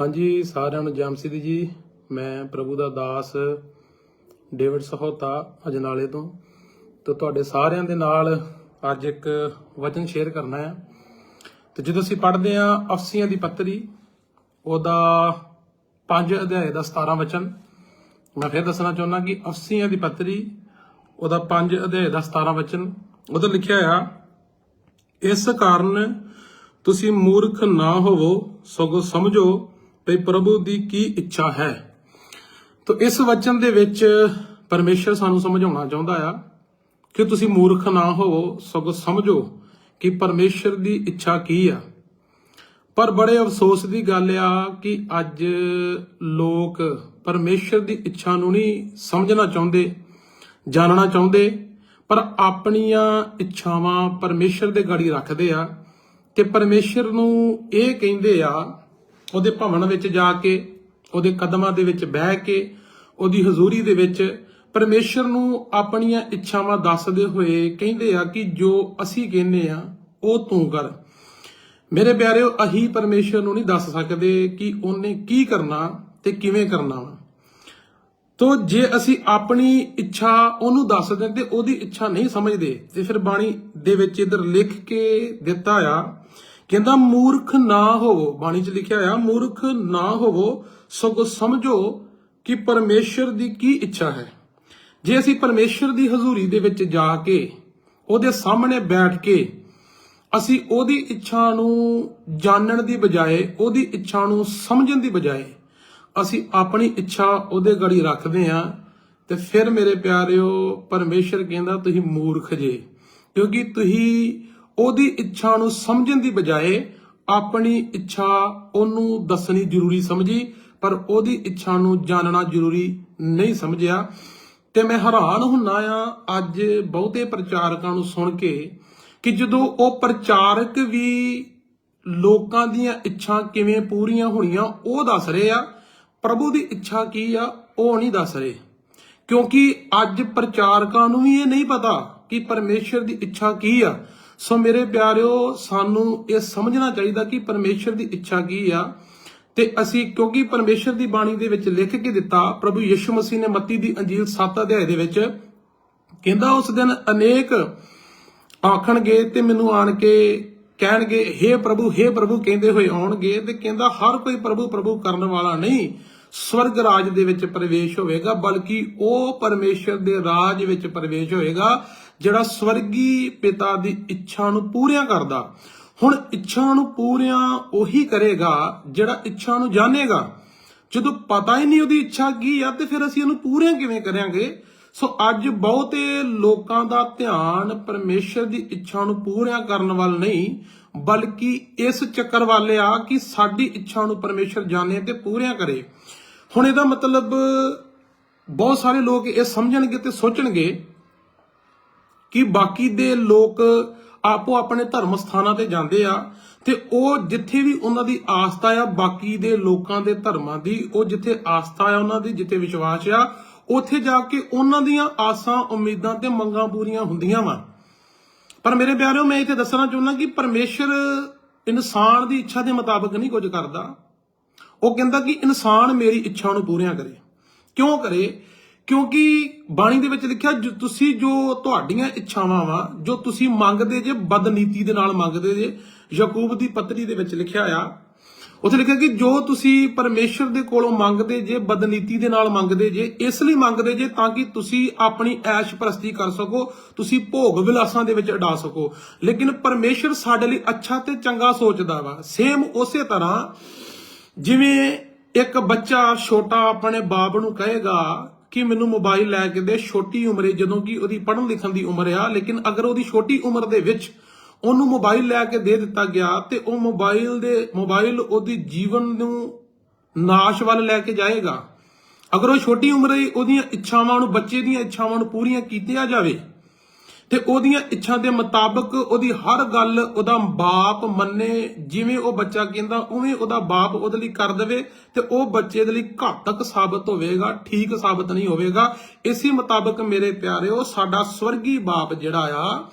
ਹਾਂਜੀ, ਸਾਰਿਆਂ ਨੂੰ ਜਮਸਿਦੀ ਜੀ। ਮੈਂ ਪ੍ਰਭੂ ਦਾ ਦਾਸ ਡੇਵਿਡ ਸਹੋਤਾ ਅਜਨਾਲੇ ਤੋਂ। ਤੇ ਤੁਹਾਡੇ ਸਾਰਿਆਂ ਦੇ ਨਾਲ ਅੱਜ ਇੱਕ ਵਚਨ ਸ਼ੇਅਰ ਕਰਨਾ ਹੈ। ਤੇ ਜਦੋਂ ਅਸੀਂ ਪੜ੍ਹਦੇ ਹਾਂ ਅਫਸੀਆਂ ਦੀ ਪੱਤਰੀ ਉਹਦਾ 5 ਅਧਿਆਏ ਦਾ 17 ਵਚਨ। ਮੈਂ ਫਿਰ ਦੱਸਣਾ ਚਾਹੁੰਦਾ ਕਿ ਅਫਸੀਆਂ ਦੀ ਪੱਤਰੀ ਉਹਦਾ 5 ਅਧਿਆਏ ਦਾ 17 ਵਚਨ। ਉਹਦਾ ਲਿਖਿਆ ਆ, ਇਸ ਕਾਰਨ ਤੁਸੀਂ ਮੂਰਖ ਨਾ ਹੋਵੋ, ਸਗੋਂ ਸਮਝੋ ਵੀ ਪ੍ਰਭੂ ਦੀ ਕੀ ਇੱਛਾ ਹੈ। ਤਾਂ ਇਸ ਵਚਨ ਦੇ ਵਿੱਚ ਪਰਮੇਸ਼ਰ ਸਾਨੂੰ ਸਮਝਾਉਣਾ ਚਾਹੁੰਦਾ ਆ ਕਿ ਤੁਸੀਂ ਮੂਰਖ ਨਾ ਹੋਵੋ, ਸਗੋਂ ਸਮਝੋ ਕਿ ਪਰਮੇਸ਼ਰ ਦੀ ਇੱਛਾ ਕੀ ਆ। ਪਰ ਬੜੇ ਅਫਸੋਸ ਦੀ ਗੱਲ ਆ ਕਿ ਅੱਜ ਲੋਕ ਪਰਮੇਸ਼ਰ ਦੀ ਇੱਛਾ ਨੂੰ ਨਹੀਂ ਸਮਝਣਾ ਚਾਹੁੰਦੇ, ਜਾਣਨਾ ਚਾਹੁੰਦੇ, ਪਰ ਆਪਣੀਆਂ ਇੱਛਾਵਾਂ ਪਰਮੇਸ਼ਰ ਦੇ ਗਾੜੀ ਰੱਖਦੇ ਆ ਤੇ ਪਰਮੇਸ਼ਰ ਨੂੰ ਇਹ ਕਹਿੰਦੇ ਆ ਉਹਦੇ ਭਵਨ ਵਿੱਚ ਜਾ ਕੇ, ਉਹਦੇ ਕਦਮਾਂ ਦੇ ਵਿੱਚ ਬਹਿ ਕੇ, ਉਹਦੀ ਹਜ਼ੂਰੀ ਦੇ ਵਿੱਚ ਪਰਮੇਸ਼ਰ ਨੂੰ ਆਪਣੀਆਂ ਇੱਛਾਵਾਂ ਦੱਸਦੇ ਹੋਏ ਕਹਿੰਦੇ ਆ ਕਿ ਜੋ ਅਸੀਂ ਕਹਿੰਦੇ ਆ, ਉਹ ਤੂੰ ਕਰ। ਮੇਰੇ ਪਿਆਰਿਓ ਅਹੀ ਪਰਮੇਸ਼ਰ ਨੂੰ ਨਹੀਂ ਦੱਸ ਸਕਦੇ ਕਿ ਉਹਨੇ ਕੀ ਕਰਨਾ ਤੇ ਕਿਵੇਂ ਕਰਨਾ ਵਾ। ਤੋ ਜੇ ਅਸੀਂ ਆਪਣੀ ਇੱਛਾ ਉਹਨੂੰ ਦੱਸਦੇ ਤੇ ਉਹਦੀ ਇੱਛਾ ਨਹੀਂ ਸਮਝਦੇ, ਤੇ ਫਿਰ ਬਾਣੀ ਦੇ ਵਿੱਚ ਇਧਰ ਲਿਖ ਕੇ ਦਿੱਤਾ ਆ ਕਹਿੰਦਾ, ਮੂਰਖ ਨਾ ਹੋਵੋ। ਬਾਣੀ 'ਚ ਲਿਖਿਆ ਆ ਮੂਰਖ ਨਾ ਹੋਵੋ, ਸਗੋਂ ਸਮਝੋ ਕਿ ਪਰਮੇਸ਼ਰ ਦੀ ਕੀ ਇੱਛਾ ਹੈ। ਜੇ ਅਸੀਂ ਪਰਮੇਸ਼ਰ ਦੀ ਹਜ਼ੂਰੀ ਦੇ ਵਿੱਚ ਜਾ ਕੇ, ਉਹਦੇ ਸਾਹਮਣੇ ਬੈਠ ਕੇ, ਅਸੀਂ ਉਹਦੀ ਇੱਛਾ ਨੂੰ ਜਾਣਨ ਦੀ ਬਜਾਏ, ਉਹਦੀ ਇੱਛਾ ਨੂੰ ਸਮਝਣ ਦੀ ਬਜਾਏ, ਅਸੀਂ ਆਪਣੀ ਇੱਛਾ ਉਹਦੇ ਗੜੀ ਰੱਖਦੇ ਆ ਤੇ ਫਿਰ ਮੇਰੇ ਪਿਆਰਿਓ, ਪਰਮੇਸ਼ਰ ਕਹਿੰਦਾ, ਤੁਸੀਂ ਮੂਰਖ ਜੇ, ਕਿਉਂਕਿ ਤੁਸੀਂ ਉਹਦੀ ਇੱਛਾ ਨੂੰ ਸਮਝਣ ਦੀ ਬਜਾਏ ਆਪਣੀ ਇੱਛਾ ਉਹਨੂੰ ਦੱਸਣੀ ਜ਼ਰੂਰੀ ਸਮਝੀ, ਪਰ ਉਹਦੀ ਇੱਛਾ ਨੂੰ ਜਾਣਨਾ ਜ਼ਰੂਰੀ ਨਹੀਂ ਸਮਝਿਆ। ਤੇ ਮੈਂ ਹੈਰਾਨ ਹੁੰਨਾ ਆ, ਅੱਜ ਬਹੁਤੇ ਪ੍ਰਚਾਰਕਾਂ ਨੂੰ ਸੁਣ ਕੇ ਕਿ ਜਦੋਂ ਉਹ ਪ੍ਰਚਾਰਕ ਵੀ ਲੋਕਾਂ ਦੀਆਂ ਇੱਛਾ ਕਿਵੇਂ ਪੂਰੀਆਂ ਹੋਣੀਆਂ, ਉਹ ਦੱਸ ਰਹੇ ਆ, ਪ੍ਰਭੂ ਦੀ ਇੱਛਾ ਕੀ ਆ, ਉਹ ਨਹੀਂ ਦੱਸ ਰਹੇ। ਕਿਉਂਕਿ ਅੱਜ ਪ੍ਰਚਾਰਕਾਂ ਨੂੰ ਵੀ ਇਹ ਨਹੀਂ ਪਤਾ ਕਿ ਪਰਮੇਸ਼ਰ ਦੀ ਇੱਛਾ ਕੀ ਆ। ਸੋ ਮੇਰੇ ਪਿਆਰਿਓ, ਸਾਨੂੰ ਇਹ ਸਮਝਣਾ ਚਾਹੀਦਾ ਕਿ ਪਰਮੇਸ਼ਰ ਦੀ ਇੱਛਾ ਕੀ ਆ? ਤੇ ਅਸੀਂ ਕਿਉਂਕਿ ਪਰਮੇਸ਼ਰ ਦੀ ਬਾਣੀ ਦੇ ਵਿੱਚ ਲਿਖ ਕੇ ਦਿੱਤਾ, ਪ੍ਰਭੂ ਯਿਸੂ ਮਸੀਹ ਨੇ ਮੱਤੀ ਦੀ ਅੰਜੀਲ 7 ਅਧਿਆਏ ਦੇ ਵਿੱਚ, ਕਹਿੰਦਾ ਉਸ ਦਿਨ ਅਨੇਕ ਆਖਣਗੇ ਤੇ ਮੈਨੂੰ ਆਣ ਕੇ ਕਹਿਣਗੇ हे ਪ੍ਰਭੂ हे ਪ੍ਰਭੂ ਕਹਿੰਦੇ ਹੋਏ ਆਉਣਗੇ ਤੇ ਕਹਿੰਦਾ ਹਰ ਕੋਈ ਪ੍ਰਭੂ ਪ੍ਰਭੂ ਕਰਨ ਵਾਲਾ ਨਹੀਂ, ਸਵਰਗ ਰਾਜ ਦੇ ਵਿੱਚ ਪ੍ਰਵੇਸ਼ ਹੋਵੇਗਾ, ਬਲਕਿ ਉਹ ਪਰਮੇਸ਼ਰ ਦੇ ਰਾਜ ਵਿੱਚ ਪ੍ਰਵੇਸ਼ ਹੋਏਗਾ ਜਿਹੜਾ ਸਵਰਗੀ ਪਿਤਾ ਦੀ ਇੱਛਾ ਨੂੰ ਪੂਰੀਆਂ ਕਰਦਾ, ਹੁਣ ਇੱਛਾ ਨੂੰ ਪੂਰੀਆਂ ਉਹੀ ਕਰੇਗਾ ਜਿਹੜਾ ਇੱਛਾ ਨੂੰ ਜਾਣੇਗਾ। ਜਦੋਂ ਪਤਾ ਹੀ ਨਹੀਂ ਉਹਦੀ ਇੱਛਾ ਕੀ ਆ, ਤੇ ਫਿਰ ਅਸੀਂ ਉਹਨੂੰ ਪੂਰੀਆਂ ਕਿਵੇਂ ਕਰਾਂਗੇ? ਸੋ ਅੱਜ ਬਹੁਤੇ ਲੋਕਾਂ ਦਾ ਧਿਆਨ ਪਰਮੇਸ਼ਰ ਦੀ ਇੱਛਾ ਨੂੰ ਪੂਰੀਆਂ ਕਰਨ ਵੱਲ ਨਹੀਂ, ਬਲਕਿ ਇਸ ਚੱਕਰ ਵੱਲ ਆ ਕਿ ਸਾਡੀ ਇੱਛਾ ਨੂੰ ਪਰਮੇਸ਼ਰ ਜਾਣੇ ਤੇ ਪੂਰੀਆਂ ਕਰੇ। ਹੁਣ ਇਹਦਾ ਮਤਲਬ ਬਹੁਤ ਸਾਰੇ ਲੋਕ ਇਹ ਸਮਝਣਗੇ ਤੇ ਸੋਚਣਗੇ ਕਿ ਬਾਕੀ ਦੇ ਲੋਕ ਆਪੋ ਆਪਣੇ ਧਰਮ ਸਥਾਨਾਂ ਤੇ ਜਾਂਦੇ ਆ ਤੇ ਉਹ ਜਿੱਥੇ ਵੀ ਉਹਨਾਂ ਦੀ ਆਸਥਾ ਆ, ਬਾਕੀ ਦੇ ਲੋਕਾਂ ਦੇ ਧਰਮਾਂ ਦੀ, ਉਹ ਜਿੱਥੇ ਆਸਥਾ ਆ ਉਹਨਾਂ ਦੀ, ਜਿੱਥੇ ਵਿਸ਼ਵਾਸ ਆ, ਉੱਥੇ ਜਾ ਕੇ ਉਹਨਾਂ ਦੀਆਂ ਆਸਾਂ, ਉਮੀਦਾਂ ਤੇ ਮੰਗਾਂ ਪੂਰੀਆਂ ਹੁੰਦੀਆਂ ਵਾ। ਪਰ ਮੇਰੇ ਪਿਆਰਿਓ, ਮੈਂ ਇੱਥੇ ਦੱਸਣਾ ਚਾਹੁੰਦਾ ਕਿ ਪਰਮੇਸ਼ਰ ਇਨਸਾਨ ਦੀ ਇੱਛਾ ਦੇ ਮੁਤਾਬਕ ਨਹੀਂ ਕੁਝ ਕਰਦਾ। ਉਹ ਕਹਿੰਦਾ ਕਿ ਇਨਸਾਨ ਮੇਰੀ ਇੱਛਾ ਨੂੰ ਪੂਰੀਆਂ ਕਰੇ। ਕਿਉਂ ਕਰੇ? ਕਿਉਂਕਿ ਬਾਣੀ ਦੇ ਵਿੱਚ ਲਿਖਿਆ ਜੋ ਤੁਸੀਂ ਜੋ ਤੁਹਾਡੀਆਂ ਇੱਛਾਵਾਂ ਵਾ, ਜੋ ਤੁਸੀਂ ਮੰਗਦੇ ਜੇ, ਬਦਨੀਤੀ ਦੇ ਨਾਲ ਮੰਗਦੇ ਜੇ, ਯਾਕੂਬ ਦੀ ਪੱਤਰੀ ਦੇ ਵਿੱਚ ਲਿਖਿਆ ਆ, ਉੱਥੇ ਲਿਖਿਆ ਕਿ ਜੋ ਤੁਸੀਂ ਪਰਮੇਸ਼ਰ ਦੇ ਕੋਲੋਂ ਮੰਗਦੇ ਜੇ, ਬਦਨੀਤੀ ਦੇ ਨਾਲ ਮੰਗਦੇ ਜੇ, ਇਸ ਲਈ ਮੰਗਦੇ ਜੇ ਤਾਂ ਕਿ ਤੁਸੀਂ ਆਪਣੀ ਐਸ਼ ਪ੍ਰਸਤੀ ਕਰ ਸਕੋ, ਤੁਸੀਂ ਭੋਗ ਵਿਲਾਸਾਂ ਦੇ ਵਿੱਚ ਅਡਾ ਸਕੋ। ਲੇਕਿਨ ਪਰਮੇਸ਼ਰ ਸਾਡੇ ਲਈ ਅੱਛਾ ਤੇ ਚੰਗਾ ਸੋਚਦਾ ਵਾ। ਸੇਮ ਉਸੇ ਤਰ੍ਹਾਂ ਜਿਵੇਂ ਇੱਕ ਬੱਚਾ ਛੋਟਾ ਆਪਣੇ ਬਾਪ ਨੂੰ ਕਹੇਗਾ ਕਿ ਮੈਨੂੰ ਮੋਬਾਈਲ ਲੈ ਕੇ ਦੇ ਛੋਟੀ ਉਮਰੇ, ਜਦੋਂ ਕਿ ਉਹਦੀ ਪੜ੍ਹਨ ਲਿਖਣ ਦੀ ਉਮਰ ਆ, ਲੇਕਿਨ ਅਗਰ ਉਹਦੀ ਛੋਟੀ ਉਮਰ ਦੇ ਵਿੱਚ ਉਹਨੂੰ ਮੋਬਾਈਲ ਲੈ ਕੇ ਦੇ ਦਿੱਤਾ ਗਿਆ, ਤੇ ਉਹ ਮੋਬਾਈਲ ਦੇ ਮੋਬਾਈਲ ਉਹਦੀ ਜੀਵਨ ਨੂੰ ਨਾਸ਼ ਵੱਲ ਲੈ ਕੇ ਜਾਏਗਾ। ਅਗਰ ਉਹ ਛੋਟੀ ਉਮਰੇ ਉਹਦੀਆਂ ਇੱਛਾਵਾਂ ਨੂੰ, ਬੱਚੇ ਦੀਆਂ ਇੱਛਾਵਾਂ ਨੂੰ ਪੂਰੀਆਂ ਕੀਤੀਆਂ ਜਾਵੇ ਤੇ ਉਹਦੀਆਂ ਇੱਛਾ ਦੇ ਮੁਤਾਬਕ ਉਹਦੀ ਹਰ ਗੱਲ ਉਹਦਾ ਬਾਪ ਮੰਨੇ, ਜਿਵੇਂ ਉਹ ਬੱਚਾ ਕਹਿੰਦਾ, ਉਵੇਂ ਉਹਦਾ ਬਾਪ ਉਹਦੇ ਲਈ ਕਰ ਦੇਵੇ ਤੇ ਉਹ ਬੱਚੇ ਦੇ ਲਈ ਘਾਤਕ ਸਾਬਤ ਹੋਵੇਗਾ, ਠੀਕ ਸਾਬਤ ਨਹੀਂ ਹੋਵੇਗਾ। ਇਸੇ ਮੁਤਾਬਕ ਮੇਰੇ ਪਿਆਰਿਓ, ਸਾਡਾ ਸਵਰਗੀ ਬਾਪ ਜਿਹੜਾ ਆ,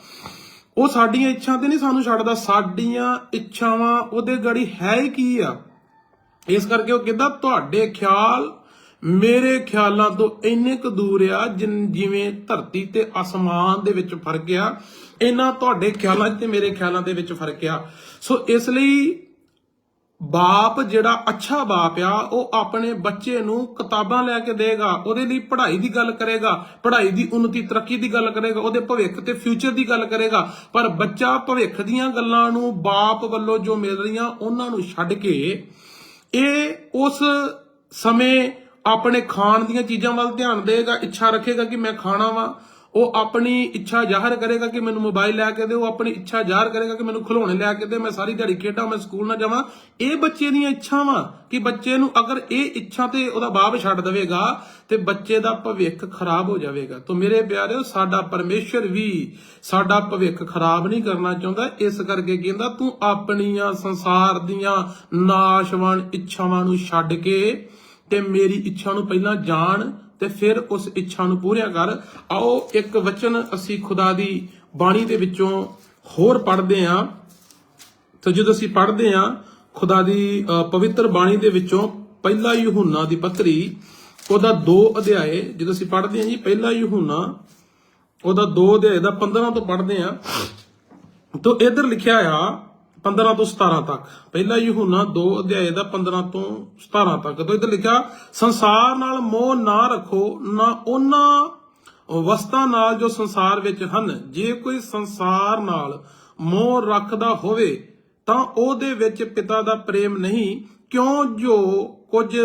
ਉਹ ਸਾਡੀਆਂ ਇੱਛਾ ਤੇ ਨਹੀਂ ਸਾਨੂੰ ਛੱਡਦਾ, ਸਾਡੀਆਂ ਇੱਛਾਵਾਂ ਉਹਦੇ ਗੜੀ ਹੈ ਹੀ ਕੀ ਆ? ਇਸ ਕਰਕੇ ਉਹ ਕਹਿੰਦਾ, ਤੁਹਾਡੇ ਖਿਆਲ ਮੇਰੇ ਖਿਆਲਾਂ ਤੋਂ ਇੰਨੇ ਕੁ ਦੂਰ ਆ, ਜਿਨ- ਜਿਵੇਂ ਧਰਤੀ ਤੇ ਅਸਮਾਨ ਦੇ ਵਿੱਚ ਫ਼ਰਕ ਆ ਇਹਨਾਂ ਤੁਹਾਡੇ ਖਿਆਲਾਂ 'ਚ ਤੇ ਮੇਰੇ ਖਿਆਲਾਂ ਦੇ ਵਿੱਚ ਫ਼ਰਕ ਆ। ਸੋ ਇਸ ਲਈ ਬਾਪ ਜਿਹੜਾ ਅੱਛਾ ਬਾਪ ਆ, ਉਹ ਆਪਣੇ ਬੱਚੇ ਨੂੰ ਕਿਤਾਬਾਂ ਲੈ ਕੇ ਦੇਗਾ, ਉਹਦੇ ਲਈ ਪੜ੍ਹਾਈ ਦੀ ਗੱਲ ਕਰੇਗਾ, ਪੜ੍ਹਾਈ ਦੀ ਉન્નਤੀ ਤਰੱਕੀ ਦੀ ਗੱਲ ਕਰੇਗਾ, ਉਹਦੇ ਭਵਿੱਖ ਤੇ ਫਿਊਚਰ ਦੀ ਗੱਲ ਕਰੇਗਾ। ਪਰ ਬੱਚਾ ਭਵਿੱਖ ਦੀਆਂ ਗੱਲਾਂ ਨੂੰ ਬਾਪ ਵੱਲੋਂ ਜੋ ਮਿਲ ਰਹੀਆਂ, ਉਹਨਾਂ ਨੂੰ ਛੱਡ ਕੇ ਇਹ ਉਸ ਸਮੇਂ ਆਪਣੇ ਖਾਣ ਦੀਆਂ ਚੀਜ਼ਾਂ ਵੱਲ ਧਿਆਨ ਦੇਗਾ ਇੱਛਾ ਰੱਖੇਗਾ ਕਿ ਮੈਂ ਖਾਣਾ ਵਾ। ਉਹ ਆਪਣੀ ਇੱਛਾ ਜ਼ਾਹਰ ਕਰੇਗਾ ਕਿ ਮੈਨੂੰ ਮੋਬਾਈਲ ਲੈ ਕੇ ਦੇ, ਉਹ ਆਪਣੀ ਇੱਛਾ ਜ਼ਾਹਰ ਕਰੇਗਾ ਕਿ ਮੈਨੂੰ ਖਿਡੌਣੇ ਲੈ ਕੇ ਦੇ, ਮੈਂ ਸਾਰੀ ਦਿਹਾੜੀ ਖੇਡਾਂ, ਮੈਂ ਸਕੂਲ ਨਾ ਜਾਵਾਂ। ਇਹ ਬੱਚੇ ਦੀਆਂ ਇੱਛਾਵਾਂ ਕਿ ਬੱਚੇ ਨੂੰ ਅਗਰ ਇਹ ਇੱਛਾ ਤੇ ਉਹਦਾ ਬਾਪ ਛੱਡ ਦੇਵੇਗਾ ਤੇ ਬੱਚੇ ਦਾ ਭਵਿੱਖ ਖਰਾਬ ਹੋ ਜਾਵੇਗਾ। ਤਾਂ ਮੇਰੇ ਪਿਆਰਿਓ, ਸਾਡਾ ਪਰਮੇਸ਼ਰ ਵੀ ਸਾਡਾ ਭਵਿੱਖ ਖਰਾਬ ਨਹੀਂ ਕਰਨਾ ਚਾਹੁੰਦਾ। ਇਸ ਕਰਕੇ ਕਹਿੰਦਾ, ਤੂੰ ਆਪਣੀਆਂ ਸੰਸਾਰ ਦੀਆਂ ਨਾਸ਼ਵਾਨ ਇੱਛਾਵਾਂ ਨੂੰ ਛੱਡ ਕੇ ਤੇ ਮੇਰੀ ਇੱਛਾ ਨੂੰ ਪਹਿਲਾਂ ਜਾਣ ਤੇ ਫਿਰ ਉਸ ਇੱਛਾ ਨੂੰ ਪੂਰੀਆਂ ਕਰ। ਆਓ ਇੱਕ ਵਚਨ ਅਸੀਂ ਖੁਦਾ ਦੀ ਬਾਣੀ ਦੇ ਵਿੱਚੋਂ ਹੋਰ ਪੜ੍ਹਦੇ ਆਂ ਤਾਂ ਜਦੋਂ ਅਸੀਂ ਪੜ੍ਹਦੇ ਆਂ ਖੁਦਾ ਦੀ ਪਵਿੱਤਰ ਬਾਣੀ ਦੇ ਵਿੱਚੋਂ ਪਹਿਲਾ ਯਹੂਨਾ ਦੀ ਪੱਤਰੀ ਉਹਦਾ 2 ਅਧਿਆਏ, ਜਦੋਂ ਅਸੀਂ ਪੜ੍ਹਦੇ ਆਂ ਜੀ ਪਹਿਲਾ ਯਹੂਨਾ, ਉਹਦਾ 2 ਅਧਿਆਏ ਦਾ 15 ਤੋਂ ਪੜ੍ਹਦੇ ਆਂ ਤੋਂ ਇਧਰ ਲਿਖਿਆ ਆ 15 ਤੋਂ 17 ਤੱਕ। ਪਹਿਲਾ ਯਹੂਨਾ 2 ਅਧਿਆਏ ਦਾ 15 ਤੋਂ 17 ਤੱਕ। ਤੋਂ ਇਧਰ ਲਿਖਿਆ, ਸੰਸਾਰ ਨਾਲ ਮੋਹ ਨਾ ਰੱਖੋ, ਨਾ ਉਹਨਾਂ ਵਸਤਾਂ ਨਾਲ ਜੋ ਸੰਸਾਰ ਵਿੱਚ ਹਨ। ਜੇ ਕੋਈ ਸੰਸਾਰ ਨਾਲ ਮੋਹ ਰੱਖਦਾ ਹੋਵੇ, ਤਾਂ ਉਹਦੇ ਵਿੱਚ ਪਿਤਾ ਦਾ ਪ੍ਰੇਮ ਨਹੀਂ, ਕਿਉਂ ਜੋ ਕੁਝ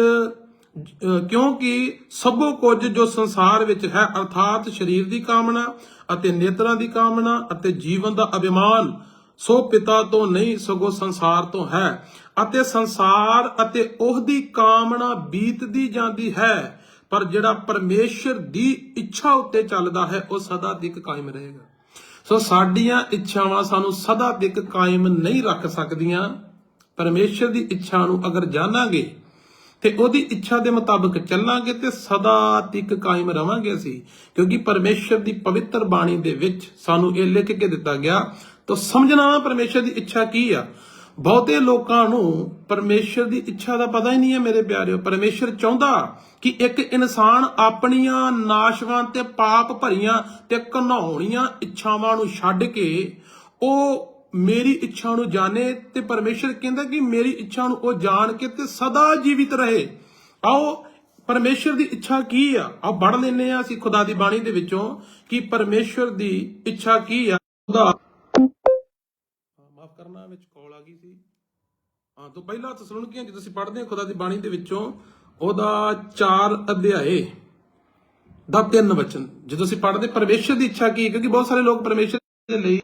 ਕਿਉਂਕਿ ਸਭੋ ਕੁਝ ਜੋ ਸੰਸਾਰ ਵਿੱਚ ਹੈ, ਅਰਥਾਤ ਸਰੀਰ ਦੀ ਕਾਮਨਾ ਅਤੇ ਨੇਤਰਾਂ ਦੀ ਕਾਮਨਾ ਅਤੇ ਜੀਵਨ ਦਾ ਅਭਿਮਾਨ ਸੋ ਪਿਤਾ ਤੋਂ ਨਹੀਂ, ਸਗੋਂ ਸੰਸਾਰ ਤੋਂ ਹੈ। ਅਤੇ ਸੰਸਾਰ ਅਤੇ ਉਹਦੀ ਕਾਮਨਾ ਬੀਤਦੀ ਜਾਂਦੀ ਹੈ, ਪਰ ਜਿਹੜਾ ਪਰਮੇਸ਼ਰ ਦੀ ਇੱਛਾ ਉੱਤੇ ਚੱਲਦਾ ਹੈ, ਉਹ ਸਦਾ ਤੱਕ ਕਾਇਮ ਰਹੇਗਾ। ਸੋ ਸਾਡੀਆਂ ਇੱਛਾਵਾਂ ਸਾਨੂੰ ਸਦਾ ਤੱਕ ਕਾਇਮ ਨਹੀਂ ਰੱਖ ਸਕਦੀਆਂ। ਪਰਮੇਸ਼ਰ ਦੀ ਇੱਛਾ ਨੂੰ ਅਗਰ ਜਾਣਾਂਗੇ ਤੇ ਉਹਦੀ ਇੱਛਾ ਦੇ ਮੁਤਾਬਕ ਚੱਲਾਂਗੇ ਤੇ ਸਦਾ ਤੱਕ ਕਾਇਮ ਰਵਾਂਗੇ ਅਸੀਂ। ਕਿਉਂਕਿ ਪਰਮੇਸ਼ਰ ਦੀ ਪਵਿੱਤਰ ਬਾਣੀ ਦੇ ਵਿੱਚ ਸਾਨੂੰ ਇਹ ਲਿਖ ਕੇ ਦਿੱਤਾ ਗਿਆ ਤਾਂ ਸਮਝਣਾ ਪਰਮੇਸ਼ਰ ਦੀ ਇੱਛਾ ਕੀ ਆ? ਬਹੁਤੇ ਲੋਕਾਂ ਨੂੰ ਪਰਮੇਸ਼ਰ ਦੀ ਇੱਛਾ ਦਾ ਪਤਾ ਹੀ ਨਹੀਂ ਹੈ ਮੇਰੇ ਪਿਆਰਿਓ। ਪਰਮੇਸ਼ਰ ਚਾਹੁੰਦਾ ਕਿ ਇੱਕ ਇਨਸਾਨ ਆਪਣੀਆਂ ਨਾਸ਼ਵਾਨ ਤੇ ਪਾਪ ਭਰੀਆਂ ਤੇ ਘਨਾਉਣੀਆਂ ਇੱਛਾਵਾਂ ਨੂੰ ਛੱਡ ਕੇ ਉਹ ਮੇਰੀ ਇੱਛਾ ਨੂੰ ਜਾਣੇ ਤੇ ਪਰਮੇਸ਼ਰ ਕਹਿੰਦਾ ਕਿ ਮੇਰੀ ਇੱਛਾ ਨੂੰ ਉਹ ਜਾਣ ਕੇ ਤੇ ਸਦਾ ਜੀਵਿਤ ਰਹੇ। ਆਓ, ਪਰਮੇਸ਼ਰ ਦੀ ਇੱਛਾ ਕੀ ਆ? ਆਓ ਪੜ ਲੈਨੇ ਆ ਅਸੀਂ ਖੁਦਾ ਦੀ ਬਾਣੀ ਦੇ ਵਿੱਚੋਂ ਕਿ ਪਰਮੇਸ਼ਰ ਦੀ ਇੱਛਾ ਕੀ ਆ? ਖੁਦਾ ਕਰਨਾ ਵਿੱਚ ਕਾਲ ਆ ਗਈ ਸੀ। ਹਾਂ, ਤੋਂ ਪਹਿਲਾ ਤਸਲੁਨਕੀਆਂ ਜਦੋਂ ਅਸੀਂ ਪੜ੍ਹਦੇ ਹਾਂ ਖੁਦਾ ਦੀ ਬਾਣੀ ਦੇ ਵਿੱਚੋਂ? ਉਹਦਾ 4 ਅਧਿਆਏ ਦਾ ਤਿੰਨ ਵਚਨ। ਜਦੋਂ ਅਸੀਂ ਪੜ੍ਹਦੇ, ਪਰਮੇਸ਼ਰ ਦੀ ਇੱਛਾ ਕੀ? ਕਿਉਂਕਿ ਬਹੁਤ ਸਾਰੇ ਲੋਕ ਪਰਮੇਸ਼ਰ ਦੇ ਲਈ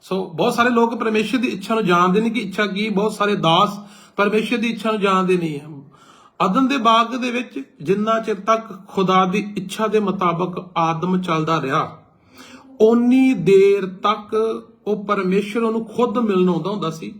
ਸੋ ਬਹੁਤ ਸਾਰੇ ਲੋਕ ਪਰਮੇਸ਼ਰ ਦੀ ਇੱਛਾ ਨੂੰ ਜਾਣਦੇ ਨਹੀਂ ਕਿ ਇੱਛਾ ਕੀ? ਬਹੁਤ ਸਾਰੇ ਦਾਸ ਪਰਮੇਸ਼ਰ ਦੀ ਇੱਛਾ ਨੂੰ ਜਾਣਦੇ ਨਹੀਂ। ਹੈ ਅਦਨ ਦੇ ਬਾਗ ਦੇ ਵਿੱਚ ਜਿੰਨਾ ਚਿਰ ਤੱਕ ਖੁਦਾ ਦੀ ਇੱਛਾ ਦੇ ਮੁਤਾਬਕ ਆਦਮ ਚੱਲਦਾ ਰਿਹਾ ਓਨੀ ਦੇਰ ਤੱਕ ਉਹ ਪਰਮੇਸ਼ਰ ਉਹਨੂੰ ਖੁਦ ਮਿਲਣ ਆਉਂਦਾ ਹੁੰਦਾ ਸੀ।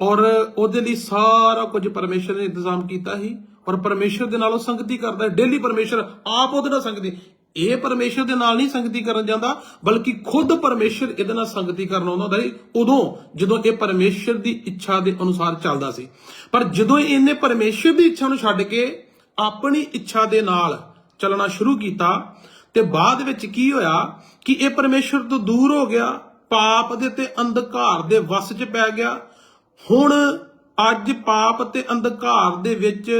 ਔਰ ਉਹਦੇ ਲਈ ਸਾਰਾ ਕੁਝ ਪਰਮੇਸ਼ਰ ਨੇ ਇੰਤਜ਼ਾਮ ਕੀਤਾ ਸੀ। ਔਰ ਪਰਮੇਸ਼ਰ ਦੇ ਨਾਲ ਉਹ ਸੰਗਤੀ ਕਰਦਾ ਡੇਲੀ ਪਰਮੇਸ਼ਰ ਆਪ ਉਹਦੇ ਨਾਲ ਸੰਗਤੀ, ਇਹ ਪਰਮੇਸ਼ਰ ਦੇ ਨਾਲ ਨਹੀਂ ਸੰਗਤੀ ਕਰਨ ਜਾਂਦਾ, ਬਲਕਿ ਖੁਦ ਪਰਮੇਸ਼ਰ ਇਹਦੇ ਨਾਲ ਸੰਗਤੀ ਕਰਨ ਆਉਂਦਾ ਹੁੰਦਾ ਸੀ। ਉਦੋਂ ਜਦੋਂ ਇਹ ਪਰਮੇਸ਼ਰ ਦੀ ਇੱਛਾ ਦੇ ਅਨੁਸਾਰ ਚੱਲਦਾ ਸੀ। ਪਰ ਜਦੋਂ ਇਹਨੇ ਪਰਮੇਸ਼ਰ ਦੀ ਇੱਛਾ ਨੂੰ ਛੱਡ ਕੇ ਆਪਣੀ ਇੱਛਾ ਦੇ ਨਾਲ ਚੱਲਣਾ ਸ਼ੁਰੂ ਕੀਤਾ ਤੇ ਬਾਅਦ ਵਿੱਚ ਕੀ ਹੋਇਆ ਕਿ ਇਹ ਪਰਮੇਸ਼ਰ ਤੋਂ ਦੂਰ ਹੋ ਗਿਆ, ਪਾਪ ਦੇ ਤੇ ਅੰਧਕਾਰ ਦੇ ਵਸ 'ਚ ਪੈ ਗਿਆ। ਹੁਣ ਅੱਜ ਪਾਪ ਤੇ ਅੰਧਕਾਰ ਦੇ ਵਿੱਚ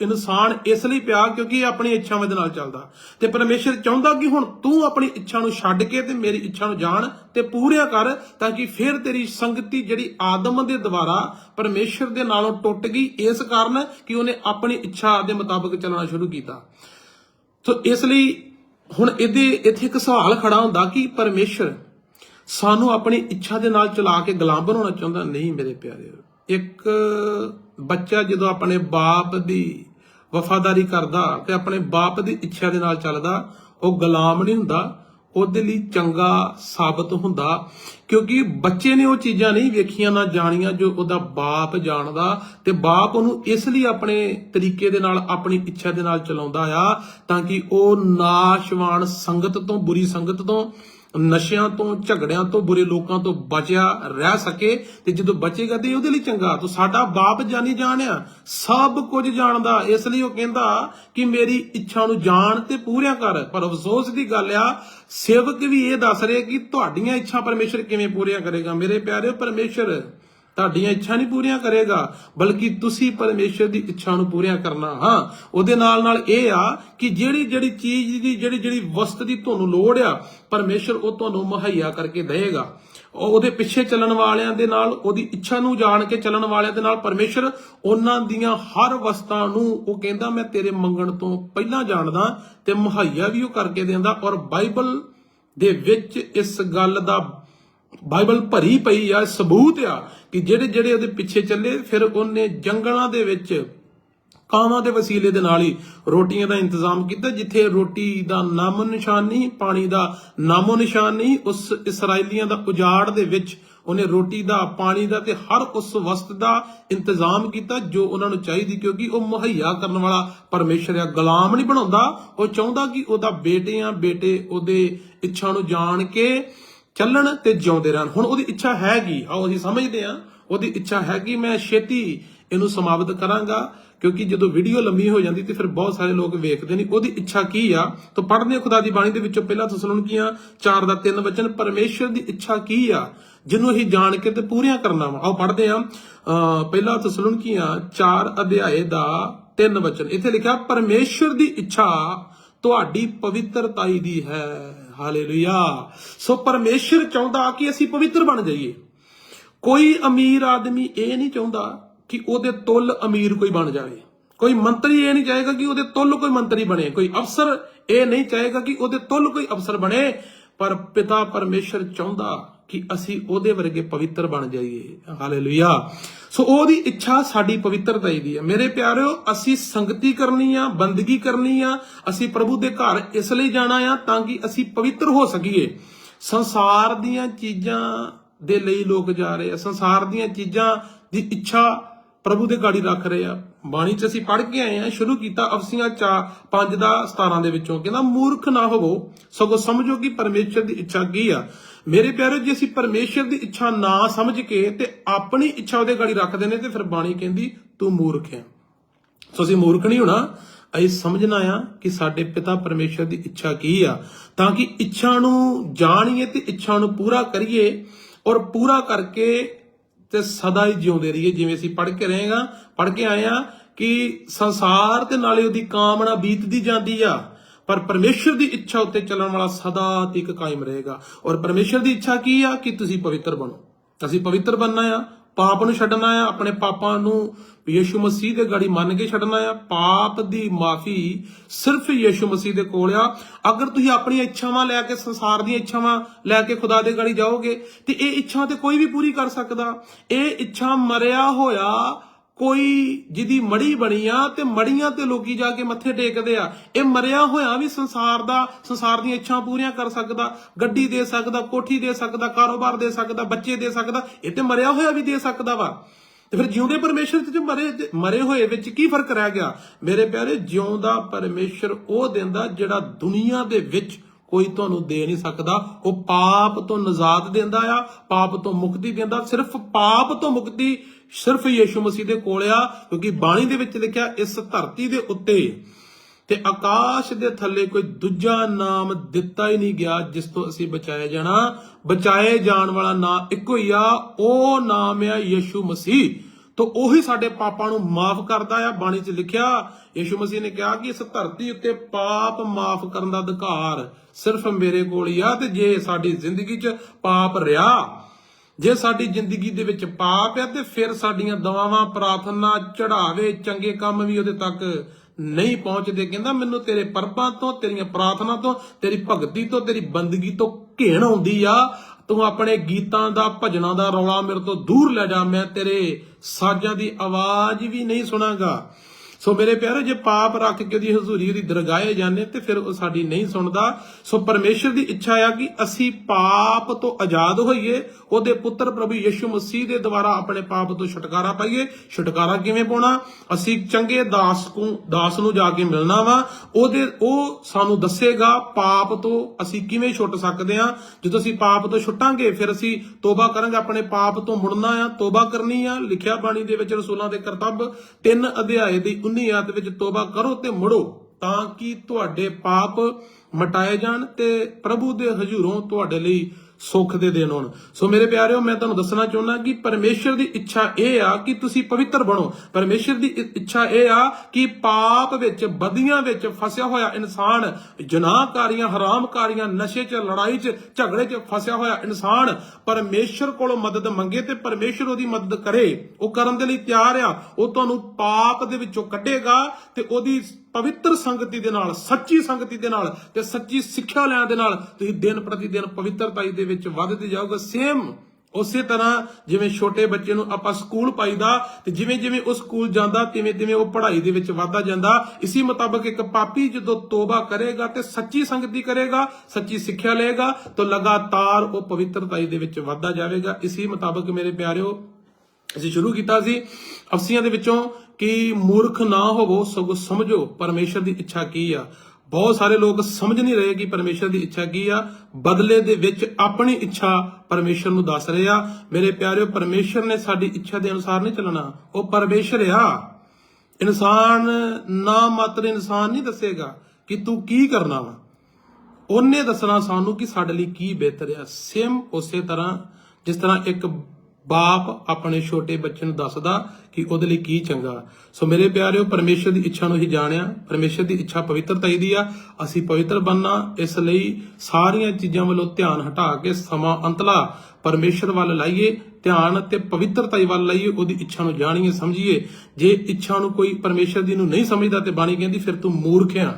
ਇਨਸਾਨ ਇਸ ਲਈ ਪਿਆ ਕਿਉਂਕਿ ਇਹ ਆਪਣੀ ਇੱਛਾਵਾਂ ਦੇ ਨਾਲ ਚੱਲਦਾ। ਤੇ ਪਰਮੇਸ਼ਰ ਚਾਹੁੰਦਾ ਕਿ ਹੁਣ ਤੂੰ ਆਪਣੀ ਇੱਛਾ ਨੂੰ ਛੱਡ ਕੇ ਤੇ ਮੇਰੀ ਇੱਛਾ ਨੂੰ ਜਾਣ ਤੇ ਪੂਰਿਆ ਕਰ ਤਾਂ ਕਿ ਫਿਰ ਤੇਰੀ ਸੰਗਤੀ ਜਿਹੜੀ ਆਦਮ ਦੇ ਦੁਆਰਾ ਪਰਮੇਸ਼ਰ ਦੇ ਨਾਲੋਂ ਟੁੱਟ ਗਈ, ਇਸ ਕਾਰਨ ਕਿ ਉਹਨੇ ਆਪਣੀ ਇੱਛਾ ਦੇ ਮੁਤਾਬਕ ਚੱਲਣਾ ਸ਼ੁਰੂ ਕੀਤਾ। ਸੋ ਇਸ ਲਈ ਹੁਣ ਇਹਦੇ, ਇੱਥੇ ਇੱਕ ਸਵਾਲ ਖੜਾ ਹੁੰਦਾ ਕਿ ਪਰਮੇਸ਼ਰ ਸਾਨੂੰ ਆਪਣੀ ਇੱਛਾ ਦੇ ਨਾਲ ਚਲਾ ਕੇ ਗੁਲਾਮ ਬਣਾਉਣਾ ਚਾਹੁੰਦਾ? ਨਹੀਂ ਮੇਰੇ ਪਿਆਰੇ। ਇੱਕ ਬੱਚਾ ਜਦੋਂ ਆਪਣੇ ਬਾਪ ਦੀ ਵਫਾਦਾਰੀ ਕਰਦਾ ਤੇ ਆਪਣੇ ਬਾਪ ਦੀ ਇੱਛਾ ਦੇ ਨਾਲ ਚੱਲਦਾ, ਉਹ ਗੁਲਾਮ ਨਹੀਂ ਹੁੰਦਾ, ਉਹਦੇ ਲਈ ਚੰਗਾ ਸਾਬਤ ਹੁੰਦਾ। ਕਿਉਂਕਿ ਬੱਚੇ ਨੇ ਉਹ ਚੀਜ਼ਾਂ ਨਹੀਂ ਵੇਖੀਆਂ ਨਾ ਜਾਣੀਆਂ ਜੋ ਉਹਦਾ ਬਾਪ ਜਾਣਦਾ ਤੇ ਬਾਪ ਉਹਨੂੰ ਇਸ ਲਈ ਆਪਣੇ ਤਰੀਕੇ ਦੇ ਨਾਲ, ਆਪਣੀ ਇੱਛਾ ਦੇ ਨਾਲ ਚਲਾਉਂਦਾ ਆ ਤਾਂ ਕਿ ਉਹ ਨਾਸ਼ਵਾਨ ਸੰਗਤ ਤੋਂ, ਬੁਰੀ ਸੰਗਤ ਤੋਂ, ਨਸ਼ਿਆਂ ਤੋਂ, ਝਗੜਿਆਂ ਤੋਂ, ਬੁਰੇ ਲੋਕਾਂ ਤੋਂ ਬਚਿਆ ਰਹਿ ਸਕੇ ਤੇ ਜਦੋਂ ਬਚੇਗਾ ਤੇ ਉਹਦੇ ਲਈ ਚੰਗਾ। ਤਾਂ ਸਾਡਾ ਬਾਪ ਜਾਣੀ ਜਾਣਿਆ ਸਭ ਕੁਝ ਜਾਣਦਾ। ਇਸ ਲਈ ਉਹ ਕਹਿੰਦਾ ਕਿ ਮੇਰੀ ਇੱਛਾ ਨੂੰ ਜਾਣ ਤੇ ਪੂਰੀਆਂ ਕਰ। ਪਰ ਅਫਸੋਸ ਦੀ ਗੱਲ ਆ, ਸੇਵਕ ਵੀ ਇਹ ਦੱਸ ਰਹੇ ਕਿ ਤੁਹਾਡੀਆਂ ਇੱਛਾ ਪਰਮੇਸ਼ਰ ਕਿਵੇਂ ਪੂਰੀਆਂ ਕਰੇਗਾ? ਮੇਰੇ ਪਿਆਰਿਓ, ਪਰਮੇਸ਼ਰ ਤੁਹਾਡੀਆਂ ਇੱਛਾ ਨਹੀਂ ਪੂਰੀਆਂ ਕਰੇਗਾ, ਬਲਕਿ ਤੁਸੀਂ ਪਰਮੇਸ਼ਰ ਦੀ ਇੱਛਾ ਨੂੰ ਪੂਰੀਆਂ ਕਰਨਾ। ਹਾਂ, ਉਹਦੇ ਨਾਲ ਨਾਲ ਇਹ ਆ ਕਿ ਜਿਹੜੀ ਜਿਹੜੀ ਚੀਜ਼ ਦੀ, ਜਿਹੜੀ ਜਿਹੜੀ ਵਸਤ ਦੀ ਤੁਹਾਨੂੰ ਲੋੜ ਆ, ਪਰਮੇਸ਼ਰ ਉਹ ਤੁਹਾਨੂੰ ਮੁਹੱਈਆ ਕਰਕੇ ਦੇਵੇਗਾ। ਉਹਦੇ ਪਿੱਛੇ ਚੱਲਣ ਵਾਲਿਆਂ ਦੇ ਨਾਲ, ਉਹਦੀ ਇੱਛਾ ਨੂੰ ਜਾਣ ਕੇ ਚੱਲਣ ਵਾਲਿਆਂ ਦੇ ਨਾਲ ਪਰਮੇਸ਼ਰ ਉਹਨਾਂ ਦੀਆਂ ਹਰ ਵਸਤਾਂ ਨੂੰ ਉਹ ਕਹਿੰਦਾ, ਮੈਂ ਤੇਰੇ ਮੰਗਣ ਤੋਂ ਪਹਿਲਾਂ ਜਾਣਦਾ ਤੇ ਮੁਹੱਈਆ ਵੀ ਉਹ ਕਰਕੇ ਦਿੰਦਾ। ਔਰ ਬਾਈਬਲ ਦੇ ਵਿੱਚ ਇਸ ਗੱਲ ਦਾ ਬਾਈਬਲ ਭਰੀ ਪਈ ਆ, ਸਬੂਤ ਆ ਕਿ ਜਿਹੜੇ ਜਿਹੜੇ ਉਹਦੇ ਪਿੱਛੇ ਚੱਲੇ, ਫਿਰ ਉਹਨੇ ਜੰਗਲਾਂ ਦੇ ਵਿੱਚ, ਕਾਵਾਂ ਦੇ ਵਸੀਲੇ ਦੇ ਨਾਲ ਹੀ ਰੋਟੀਆਂ ਦਾ ਇੰਤਜ਼ਾਮ ਕੀਤਾ, ਜਿੱਥੇ ਰੋਟੀ ਦਾ ਨਾਮੋ ਨਿਸ਼ਾਨ ਨਹੀਂ ਪਾਣੀ ਦਾ ਨਾਮੋ ਨਿਸ਼ਾਨ ਨਹੀਂ ਉਸ ਇਸرائیਲੀਆਂ ਦਾ ਉਜਾੜ ਦੇ ਵਿੱਚ ਉਹਨੇ ਰੋਟੀ ਦਾ, ਪਾਣੀ ਦਾ ਤੇ ਹਰ ਉਸ ਵਸਤ ਦਾ ਇੰਤਜ਼ਾਮ ਕੀਤਾ, ਜੋ ਉਹਨਾਂ ਨੂੰ ਚਾਹੀਦੀ ਕਿਉਂਕਿ ਉਹ ਮੁਹੱਈਆ ਕਰਨ ਵਾਲਾ ਪਰਮੇਸ਼ਰ ਆ, ਗੁਲਾਮ ਨਹੀਂ ਬਣਾਉਂਦਾ। ਉਹ ਚਾਹੁੰਦਾ ਕਿ ਉਹਦਾ ਬੇਟੇ ਆ, ਬੇਟੇ ਉਹਦੇ ਇੱਛਾ ਨੂੰ ਜਾਣ ਕੇ ਚੱਲਣ ਤੇ ਜਿਉਂਦੇ ਰਹਿਣ। ਹੁਣ ਉਹਦੀ ਇੱਛਾ ਹੈਗੀ ਆਓ ਅਸੀਂ ਸਮਝਦੇ ਹਾਂ, ਉਹਦੀ ਇੱਛਾ ਹੈਗੀ ਮੈਂ ਛੇਤੀ ਇਹਨੂੰ ਸਮਾਪਤ ਕਰਾਂਗਾ, ਕਿਉਂਕਿ ਜਦੋਂ ਵੀਡੀਓ ਲੰਮੀ ਹੋ ਜਾਂਦੀ ਤੇ ਫਿਰ ਬਹੁਤ ਸਾਰੇ ਲੋਕ ਵੇਖਦੇ ਨਹੀਂ ਉਹਦੀ ਇੱਛਾ ਕੀ ਆ? ਤਾਂ ਪੜ੍ਹਦੇ ਖੁਦਾ ਦੀ ਬਾਣੀ ਦੇ ਵਿੱਚੋਂ ਪਹਿਲਾ ਥਸਲੋਨਕੀਆਂ 4 ਦਾ 3 ਵਚਨ, ਪਰਮੇਸ਼ਰ ਦੀ ਇੱਛਾ ਕੀ ਆ? ਜਿਹਨੂੰ ਅਸੀਂ ਜਾਣ ਕੇ ਤੇ ਪੂਰੀਆਂ ਕਰਨਾ ਵਾ। ਆਓ ਪੜ੍ਹਦੇ ਹਾਂ, ਅਹ ਪਹਿਲਾ ਥਸਲੋਨਕੀਆਂ 4 ਅਧਿਆਏ ਦਾ 3 ਵਚਨ। ਇੱਥੇ ਲਿਖਿਆ, ਪਰਮੇਸ਼ਰ ਦੀ ਇੱਛਾ ਤੁਹਾਡੀ ਪਵਿੱਤਰਤਾਈ ਦੀ ਹੈ। ਹਾਲੇਲੂਇਆ। ਸੋ ਪਰਮੇਸ਼ਰ ਚਾਹੁੰਦਾ ਕਿ ਅਸੀਂ ਪਵਿੱਤਰ ਬਣ ਜਾਈਏ। ਕੋਈ ਅਮੀਰ ਆਦਮੀ ਇਹ ਨਹੀਂ ਚਾਹੁੰਦਾ ਕਿ ਉਹਦੇ ਤੁੱਲ ਅਮੀਰ ਕੋਈ ਬਣ ਜਾਵੇ। ਕੋਈ ਮੰਤਰੀ ਇਹ ਨਹੀਂ ਚਾਹੇਗਾ ਕਿ ਉਹਦੇ ਤੁੱਲ ਕੋਈ ਮੰਤਰੀ ਬਣੇ। ਕੋਈ ਅਫਸਰ ਇਹ ਨਹੀਂ ਚਾਹੇਗਾ ਕਿ ਉਹਦੇ ਤੁੱਲ ਕੋਈ ਅਫਸਰ ਬਣੇ। ਪਰ ਪਿਤਾ ਪਰਮੇਸ਼ਰ ਚਾਹੁੰਦਾ ਕਿ ਅਸੀਂ ਉਹਦੇ ਵਰਗੇ ਪਵਿੱਤਰ ਬਣ ਜਾਈਏ। ਹਾਲੇਲੂਇਆ। ਸੋ ਉਹਦੀ ਇੱਛਾ ਸਾਡੀ ਪਵਿੱਤਰਤਾ ਹੀ ਦੀ ਹੈ। ਮੇਰੇ ਪਿਆਰਿਓ, ਅਸੀਂ ਸੰਗਤੀ ਕਰਨੀ ਆ, ਬੰਦਗੀ ਕਰਨੀ ਆ, ਅਸੀਂ ਪ੍ਰਭੂ ਦੇ ਘਰ ਇਸ ਲਈ ਜਾਣਾ ਆ ਤਾਂ ਕਿ ਅਸੀਂ ਪਵਿੱਤਰ ਹੋ ਸਕੀਏ। ਸੰਸਾਰ ਦੀਆਂ ਚੀਜ਼ਾਂ ਦੇ ਲਈ ਲੋਕ ਜਾ ਰਹੇ ਆ। ਸੰਸਾਰ ਦੀਆਂ ਚੀਜ਼ਾਂ ਦੀ ਇੱਛਾ ਪ੍ਰਭੂ ਦੇ ਗਾੜੀ ਰੱਖ ਰਹੇ ਆ। ਬਾਣੀ ਚ ਅਸੀਂ ਪੜ੍ਹ ਕੇ ਆਏ ਆ ਸ਼ੁਰੂ ਕੀਤਾ ਅਫਸੀਆਂ 5 ਦਾ 17 ਦੇ ਵਿੱਚੋਂ। ਕਹਿੰਦਾ, ਮੂਰਖ ਨਾ ਹੋਵੋ, ਸਗੋਂ ਸਮਝੋ ਕਿ ਪਰਮੇਸ਼ਰ ਦੀ ਇੱਛਾ ਕੀ ਆ। ਮੇਰੇ ਪਿਆਰੇ, ਜੇ ਅਸੀਂ ਪਰਮੇਸ਼ਰ ਦੀ ਇੱਛਾ ਨਾ ਸਮਝ ਕੇ ਤੇ ਆਪਣੀ ਇੱਛਾ ਉਹਦੇ ਗਾੜੀ ਰੱਖਦੇ ਨੇ, ਤੇ ਫਿਰ ਬਾਣੀ ਕਹਿੰਦੀ, ਤੂੰ ਮੂਰਖ ਹੈ। ਸੋ ਅਸੀਂ ਮੂਰਖ ਨਹੀਂ ਹੋਣਾ, ਅਸੀਂ ਸਮਝਣਾ ਆ ਕਿ ਸਾਡੇ ਪਿਤਾ ਪਰਮੇਸ਼ਰ ਦੀ ਇੱਛਾ ਕੀ ਆ। ਤਾਂ ਕਿ ਇੱਛਾ ਨੂੰ ਜਾਣੀਏ ਤੇ ਇੱਛਾ ਨੂੰ ਪੂਰਾ ਕਰੀਏ, ਔਰ ਪੂਰਾ ਕਰਕੇ ਤੇ ਸਦਾ ਹੀ ਜਿਉਂਦੇ ਰਹੀਏ, ਜਿਵੇਂ ਅਸੀਂ ਪੜ੍ਹ ਕੇ ਰਹੇਗਾ ਪੜ੍ਹ ਕੇ ਆਏ ਆ ਕਿ ਸੰਸਾਰ ਤੇ ਨਾਲੇ ਉਹਦੀ ਕਾਮਨਾ ਬੀਤਦੀ ਜਾਂਦੀ ਆ। ਪਰ ਪਰਮੇਸ਼ਰ ਦੀ ਇੱਛਾ ਉੱਤੇ ਚੱਲਣ ਵਾਲਾ ਸਦਾ ਤੱਕ ਕਾਇਮ ਰਹੇਗਾ। ਔਰ ਪਰਮੇਸ਼ਰ ਦੀ ਇੱਛਾ ਕੀ ਆ? ਕਿ ਤੁਸੀਂ ਪਵਿੱਤਰ ਬਣੋ। ਅਸੀਂ ਪਵਿੱਤਰ ਬਣਨਾ ਆ ਪਾਪ ਨੂੰ ਛੱਡਣਾ ਆ, ਆਪਣੇ ਪਾਪਾਂ ਨੂੰ ਯੀਸ਼ੂ ਮਸੀਹ ਦੇ ਗਾੜੀ ਮੰਨ ਕੇ ਛੱਡਣਾ ਆ। ਪਾਪ ਦੀ ਮਾਫੀ ਸਿਰਫ ਯੀਸ਼ੂ ਮਸੀਹ ਦੇ ਕੋਲ ਆ। ਅਗਰ ਤੁਸੀਂ ਆਪਣੀਆਂ ਇੱਛਾਵਾਂ ਲੈ ਕੇ, ਸੰਸਾਰ ਦੀਆਂ ਇੱਛਾਵਾਂ ਲੈ ਕੇ ਖੁਦਾ ਦੇ ਗਾੜੀ ਜਾਓਗੇ, ਤੇ ਇਹ ਇੱਛਾ ਤੇ ਕੋਈ ਵੀ ਪੂਰੀ ਕਰ ਸਕਦਾ। ਇਹ ਇੱਛਾ ਮਰਿਆ ਹੋਇਆ ਕੋਈ ਜਿਹਦੀ ਮੜੀ ਬਣੀ ਆ ਤੇ ਮੜੀਆਂ ਤੇ ਲੋਕੀ ਜਾ ਕੇ ਮੱਥੇ ਟੇਕਦੇ ਆ। ਇਹ ਮਰਿਆ ਹੋਇਆ ਵੀ ਸੰਸਾਰ ਦਾ, ਸੰਸਾਰ ਦੀਆਂ ਇੱਛਾਂ ਪੂਰੀਆਂ ਕਰ ਸਕਦਾ, ਗੱਡੀ ਦੇ ਸਕਦਾ, ਕੋਠੀ ਦੇ ਸਕਦਾ, ਕਾਰੋਬਾਰ ਦੇ ਸਕਦਾ, ਬੱਚੇ ਦੇ ਸਕਦਾ, ਇਹ ਤੇ ਮਰਿਆ ਹੋਇਆ ਵੀ ਦੇ ਸਕਦਾ ਵਾ। ਤੇ ਫਿਰ ਜਿਉਂਦੇ ਪਰਮੇਸ਼ਰ ਤੇ ਮਰੇ ਮਰੇ ਹੋਏ ਵਿੱਚ ਕੀ ਫ਼ਰਕ ਰਹਿ ਗਿਆ? ਮੇਰੇ ਪਿਆਰੇ, ਜਿਉਂਦਾ ਪਰਮੇਸ਼ਰ ਉਹ ਦਿੰਦਾ ਜਿਹੜਾ ਦੁਨੀਆ ਦੇ ਵਿੱਚ ਕੋਈ ਤੁਹਾਨੂੰ ਦੇ ਨਹੀਂ ਸਕਦਾ। ਉਹ ਪਾਪ ਤੋਂ ਨਜ਼ਾਤ ਦਿੰਦਾ ਆ, ਪਾਪ ਤੋਂ ਮੁਕਤੀ ਦਿੰਦਾ। ਸਿਰਫ ਪਾਪ ਤੋਂ ਮੁਕਤੀ ਸਿਰਫ ਯੀਸ਼ੂ ਮਸੀਹ ਦੇ ਕੋਲ ਆ, ਕਿਉਂਕਿ ਬਾਣੀ ਦੇ ਵਿੱਚ ਲਿਖਿਆ ਇਸ ਧਰਤੀ ਦੇ ਉੱਤੇ। ਤੇ ਆਕਾਸ਼ ਦੇ ਥੱਲੇ ਕੋਈ ਦੂਜਾ ਨਾਮ ਦਿੱਤਾ ਹੀ ਨਹੀਂ ਗਿਆ, ਜਿਸ ਤੋਂ ਅਸੀਂ ਬਚਾਇਆ ਜਾਣਾ। ਬਚਾਏ ਜਾਣ ਵਾਲਾ ਨਾਮ ਇੱਕੋ ਹੀ ਆ, ਉਹ ਨਾਮ ਆ ਯੀਸ਼ੂ ਮਸੀਹ। ਤੋ ਉਹੀ ਸਾਡੇ ਪਾਪਾਂ ਨੂੰ ਮਾਫ ਕਰਦਾ ਆ, ਬਾਣੀ 'ਚ ਲਿਖਿਆ, ਯੀਸ਼ੂ ਮਸੀਹ ਨੇ ਕਿਹਾ ਕਿ ਇਸ ਧਰਤੀ ਉੱਤੇ ਪਾਪ ਮਾਫ ਕਰਨ ਦਾ ਅਧਿਕਾਰ ਸਿਰਫ ਮੇਰੇ ਕੋਲ ਹੀ ਆ, ਤੇ ਜੇ ਸਾਡੀ ਜ਼ਿੰਦਗੀ 'ਚ ਪਾਪ ਰਿਹਾ ਜੇ ਸਾਡੀ ਜ਼ਿੰਦਗੀ ਦੇ ਵਿੱਚ ਪਾਪ ਹੈ ਤੇ ਫਿਰ ਸਾਡੀਆਂ ਦੁਆਵਾਂ ਪ੍ਰਾਰਥਨਾ ਚੜਾਵੇ ਚੰਗੇ ਕੰਮ ਵੀ ਉਹਦੇ ਤੱਕ ਨਹੀਂ ਪਹੁੰਚਦੇ। ਕਹਿੰਦਾ, ਮੈਨੂੰ ਤੇਰੇ ਪਰਬਾਂ ਤੋਂ, ਤੇਰੀਆਂ ਪ੍ਰਾਰਥਨਾ ਤੋਂ, ਤੇਰੀ ਭਗਤੀ ਤੋਂ, ਤੇਰੀ ਬੰਦਗੀ ਤੋਂ ਘੇਣ ਆਉਂਦੀ ਆ। ਤੂੰ ਆਪਣੇ ਗੀਤਾਂ ਦਾ, ਭਜਨਾਂ ਦਾ ਰੌਲਾ ਮੇਰੇ ਤੋਂ ਦੂਰ ਲੈ ਜਾ। ਮੈਂ ਤੇਰੇ ਸਾਜ਼ਾਂ ਦੀ ਆਵਾਜ਼ ਵੀ ਨਹੀਂ ਸੁਣਾਗਾ। ਸੋ ਮੇਰੇ ਪਿਆਰੇ, ਜੇ ਪਾਪ ਰੱਖ ਕੇ ਉਹਦੀ ਹਜ਼ੂਰੀ, ਉਹਦੀ ਦਰਗਾਹੇ ਜਾਂਦੇ, ਤੇ ਫਿਰ ਉਹ ਸਾਡੀ ਨਹੀਂ ਸੁਣਦਾ। ਸੋ ਪਰਮੇਸ਼ਰ ਦੀ ਇੱਛਾ ਆ ਕਿ ਅਸੀਂ ਪਾਪ ਤੋਂ ਆਜ਼ਾਦ ਹੋਈਏ, ਉਹਦੇ ਪੁੱਤਰ ਪ੍ਰਭੂ ਯਿਸੂ ਮਸੀਹ ਦੇ ਦੁਆਰਾ ਆਪਣੇ ਪਾਪ ਤੋਂ ਛੁਟਕਾਰਾ ਪਾਈਏ। ਛੁਟਕਾਰਾ ਕਿਵੇਂ ਪਾਉਣਾ? ਅਸੀਂ ਚੰਗੇ ਦਾਸ ਨੂੰ ਦਾਸ ਨੂੰ ਜਾ ਕੇ ਮਿਲਣਾ ਵਾ। ਉਹਦੇ, ਉਹ ਸਾਨੂੰ ਦੱਸੇਗਾ ਪਾਪ ਤੋਂ ਅਸੀਂ ਕਿਵੇਂ ਛੁੱਟ ਸਕਦੇ ਹਾਂ। ਜਦੋਂ ਅਸੀਂ ਪਾਪ ਤੋਂ ਛੁੱਟਾਂਗੇ, ਫਿਰ ਅਸੀਂ ਤੋਬਾ ਕਰਾਂਗੇ। ਆਪਣੇ ਪਾਪ ਤੋਂ ਮੁੜਨਾ ਆ, ਤੋਬਾ ਕਰਨੀ ਆ। ਲਿਖਿਆ ਬਾਣੀ ਦੇ ਵਿੱਚ ਰਸੂਲਾਂ ਦੇ ਕਰਤੱਵ 3 ਅਧਿਆਏ ਦੀ 19 ਵਿੱਚ ਤੋਬਾ ਕਰੋ ਤੇ ਮੁੜੋ, ਤਾਂ ਕਿ ਤੁਹਾਡੇ ਪਾਪ ਮਟਾਏ ਜਾਣ ਤੇ ਪ੍ਰਭੂ ਦੇ ਹਜ਼ੂਰੋਂ ਤੁਹਾਡੇ ਲਈ ਸੁੱਖ ਦੇ ਦਿਨ ਹੋਣ। ਸੋ ਮੇਰੇ ਪਿਆਰਿਓ, ਮੈਂ ਤੁਹਾਨੂੰ ਦੱਸਣਾ ਚਾਹੁੰਦਾ ਕਿ ਪਰਮੇਸ਼ਰ ਦੀ ਇੱਛਾ ਇਹ ਆ ਕਿ ਤੁਸੀਂ ਪਵਿੱਤਰ ਬਣੋ। ਪਰਮੇਸ਼ਰ ਦੀ ਇੱਛਾ ਇਹ ਆ ਕਿ ਪਾਪ ਵਿੱਚ ਬਦੀਆਂ ਵਿੱਚ ਫਸਿਆ ਹੋਇਆ ਇਨਸਾਨ ਜਨਾਹਕਾਰੀਆਂ, ਹਰਾਮਕਾਰੀਆਂ, ਨਸ਼ੇ 'ਚ, ਲੜਾਈ 'ਚ, ਝਗੜੇ 'ਚ ਫਸਿਆ ਹੋਇਆ ਇਨਸਾਨ ਪਰਮੇਸ਼ਰ ਕੋਲੋਂ ਮਦਦ ਮੰਗੇ ਤੇ ਪਰਮੇਸ਼ਰ ਉਹਦੀ ਮਦਦ ਕਰੇ। ਉਹ ਕਰਨ ਦੇ ਲਈ ਤਿਆਰ ਆ। ਉਹ ਤੁਹਾਨੂੰ ਪਾਪ ਦੇ ਵਿੱਚੋਂ ਕੱਢੇਗਾ ਤੇ ਉਹਦੀ ਪਵਿੱਤਰ ਸੰਗਤੀ ਦੇ ਨਾਲ, ਸੱਚੀ ਸੰਗਤੀ ਦੇ ਨਾਲ ਤੇ ਸੱਚੀ ਸਿੱਖਿਆ ਲੈਣ ਦੇ ਨਾਲ ਤੁਸੀਂ ਦਿਨ ਪ੍ਰਤੀ ਦਿਨ ਪਵਿੱਤਰਤਾਈ ਦੇ ਵਿੱਚ ਵੱਧਦੇ ਜਾਓਗੇ। ਸੇਮ ਉਸੇ ਤਰ੍ਹਾਂ ਜਿਵੇਂ ਛੋਟੇ ਬੱਚੇ ਨੂੰ ਆਪਾਂ ਸਕੂਲ ਪਾਈਦਾ ਤੇ ਜਿਵੇਂ ਜਿਵੇਂ ਉਹ ਸਕੂਲ ਜਾਂਦਾ, ਤਿਵੇਂ ਤਿਵੇਂ ਉਹ ਪੜ੍ਹਾਈ ਦੇ ਵਿੱਚ ਵਧਦਾ ਜਾਂਦਾ, ਇਸੇ ਮੁਤਾਬਕ ਇੱਕ ਪਾਪੀ ਜਦੋਂ ਤੋਬਾ ਕਰੇਗਾ ਤੇ ਸੱਚੀ ਸੰਗਤੀ ਕਰੇਗਾ, ਸੱਚੀ ਸਿੱਖਿਆ ਲਏਗਾ, ਤਾਂ ਲਗਾਤਾਰ ਉਹ ਪਵਿੱਤਰਤਾਈ ਦੇ ਵਿੱਚ ਵਧਦਾ ਜਾਵੇਗਾ। ਇਸੇ ਮੁਤਾਬਕ ਮੇਰੇ ਪਿਆਰਿਓ ਅਸੀਂ ਸ਼ੁਰੂ ਕੀਤਾ ਸੀ ਅਫਸੀਆਂ ਦੇ ਵਿੱਚੋਂ ਕਿ ਮੂਰਖ ਨਾ ਹੋਵੋ, ਸਗੋਂ ਸਮਝੋ ਪਰਮੇਸ਼ਰ ਦੀ ਇੱਛਾ ਕੀ ਆ। ਬਹੁਤ ਸਾਰੇ ਲੋਕ ਸਮਝ ਨਹੀਂ ਰਹੇ ਕਿ ਪਰਮੇਸ਼ਰ ਦੀ ਇੱਛਾ ਕੀ ਆ। ਬਦਲੇ ਦੇ ਵਿੱਚ ਆਪਣੀ ਇੱਛਾ ਪਰਮੇਸ਼ਰ ਨੂੰ ਦੱਸ ਰਹੇ ਆ। ਮੇਰੇ ਪਿਆਰਿਓ, ਪਰਮੇਸ਼ਰ ਨੇ ਸਾਡੀ ਇੱਛਾ ਦੇ ਅਨੁਸਾਰ ਨਹੀਂ ਚੱਲਣਾ। ਉਹ ਪਰਮੇਸ਼ਰ ਆ। ਇਨਸਾਨ ਨਾ ਮਾਤਰ ਇਨਸਾਨ ਨਹੀਂ ਦੱਸੇਗਾ ਕਿ ਤੂੰ ਕੀ ਕਰਨਾ ਵਾ। ਉਹਨੇ ਦੱਸਣਾ ਸਾਨੂੰ ਕਿ ਸਾਡੇ ਲਈ ਕੀ ਬਿਹਤਰ ਆ। ਸੇਮ ਉਸੇ ਤਰ੍ਹਾਂ, ਜਿਸ ਤਰ੍ਹਾਂ ਇੱਕ ਬਾਪ ਆਪਣੇ ਛੋਟੇ ਬੱਚੇ ਨੂੰ ਦੱਸਦਾ ਕਿ ਉਹਦੇ ਲਈ ਕੀ ਚੰਗਾ। ਸੋ ਮੇਰੇ ਪਿਆਰਿਓ, ਪਰਮੇਸ਼ਰ ਦੀ ਇੱਛਾ ਨੂੰ ਹੀ ਜਾਣਿਆ। ਪਰਮੇਸ਼ਰ ਦੀ ਇੱਛਾ ਪਵਿੱਤਰਤਾ ਹੀ ਦੀ ਆ। ਅਸੀਂ ਪਵਿੱਤਰ ਬੰਨਾ ਇਸ ਲਈ ਸਾਰੀਆਂ ਚੀਜ਼ਾਂ ਵੱਲੋਂ ਧਿਆਨ ਹਟਾ ਕੇ ਸਮਾਂ ਅੰਤਲਾ ਪਰਮੇਸ਼ਰ ਵੱਲ ਲਾਈਏ, ਧਿਆਨ ਤੇ ਪਵਿੱਤਰਤਾ ਵੱਲ ਲਾਈਏ, ਉਹਦੀ ਇੱਛਾ ਨੂੰ ਜਾਣੀਏ, ਸਮਝੀਏ। ਜੇ ਇੱਛਾ ਨੂੰ ਕੋਈ ਪਰਮੇਸ਼ਰ ਦੀ ਨੂੰ ਨਹੀਂ ਸਮਝਦਾ ਤੇ ਬਾਣੀ ਕਹਿੰਦੀ, ਫਿਰ ਤੂੰ ਮੂਰਖ ਆ।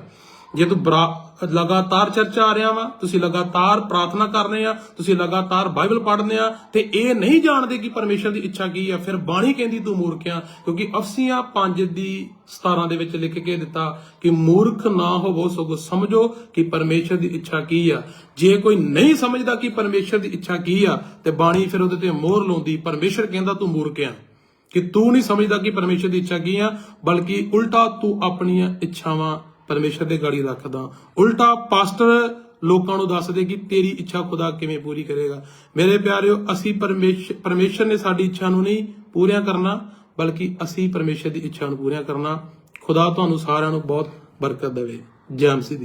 ਜੇ ਤੂੰ ਬਰਾ- ਲਗਾਤਾਰ ਚਰਚਾ ਆ ਰਿਹਾ ਵਾ, ਤੁਸੀਂ ਲਗਾਤਾਰ ਪ੍ਰਾਰਥਨਾ ਕਰ ਰਹੇ ਆ, ਤੁਸੀਂ ਲਗਾਤਾਰ ਬਾਈਬਲ ਪੜ੍ਹਦੇ ਆ, ਤੇ ਇਹ ਨਹੀਂ ਜਾਣਦੇ ਕਿ ਪਰਮੇਸ਼ਰ ਦੀ ਇੱਛਾ ਕੀ ਆ, ਫਿਰ ਬਾਣੀ ਕਹਿੰਦੀ ਤੂੰ ਮੂਰਖ ਕਿਉਂਕਿ ਅਫਸੀਆਂ 5 ਦੀ 17 ਦੇ ਵਿੱਚ ਲਿਖ ਕੇ ਦਿੱਤਾ ਕਿ ਮੂਰਖ ਨਾ ਹੋਵੋ, ਸਗੋਂ ਸਮਝੋ ਕਿ ਪਰਮੇਸ਼ਰ ਦੀ ਇੱਛਾ ਕੀ ਆ। ਜੇ ਕੋਈ ਨਹੀਂ ਸਮਝਦਾ ਕਿ ਪਰਮੇਸ਼ਰ ਦੀ ਇੱਛਾ ਕੀ ਆ, ਤੇ ਬਾਣੀ ਫਿਰ ਉਹਦੇ ਤੇ ਮੋਹਰ ਲਾਉਂਦੀ, ਪਰਮੇਸ਼ਰ ਕਹਿੰਦਾ ਤੂੰ ਮੂਰਖ ਆ। ਕਿ ਤੂੰ ਨਹੀਂ ਸਮਝਦਾ ਕਿ ਪਰਮੇਸ਼ਰ ਦੀ ਇੱਛਾ ਕੀ ਆ, ਬਲਕਿ ਉਲਟਾ ਤੂੰ ਆਪਣੀਆਂ ਇੱਛਾਵਾਂ ਪਰਮੇਸ਼ਰ ਦੇ ਗਾੜੀ ਰੱਖਦਾ। ਉਲਟਾ ਪਾਸਟਰ ਲੋਕਾਂ ਨੂੰ ਦੱਸਦੇ ਕਿ ਤੇਰੀ ਇੱਛਾ ਖੁਦਾ ਕਿਵੇਂ ਪੂਰੀ ਕਰੇਗਾ। ਮੇਰੇ ਪਿਆਰਿਓ, ਅਸੀਂ ਪਰਮੇਸ਼ਰ ਪਰਮੇਸ਼ਰ ਨੇ ਸਾਡੀ ਇੱਛਾ ਨੂੰ ਨਹੀਂ ਪੂਰੀਆਂ ਕਰਨਾ, ਬਲਕਿ ਅਸੀਂ ਪਰਮੇਸ਼ਰ ਦੀ ਇੱਛਾ ਨੂੰ ਪੂਰੀਆਂ ਕਰਨਾ। ਖੁਦਾ ਤੁਹਾਨੂੰ ਸਾਰਿਆਂ ਨੂੰ ਬਹੁਤ ਬਰਕਤ ਦੇਵੇ। ਜੈ ਮਸੀਹ ਦੀ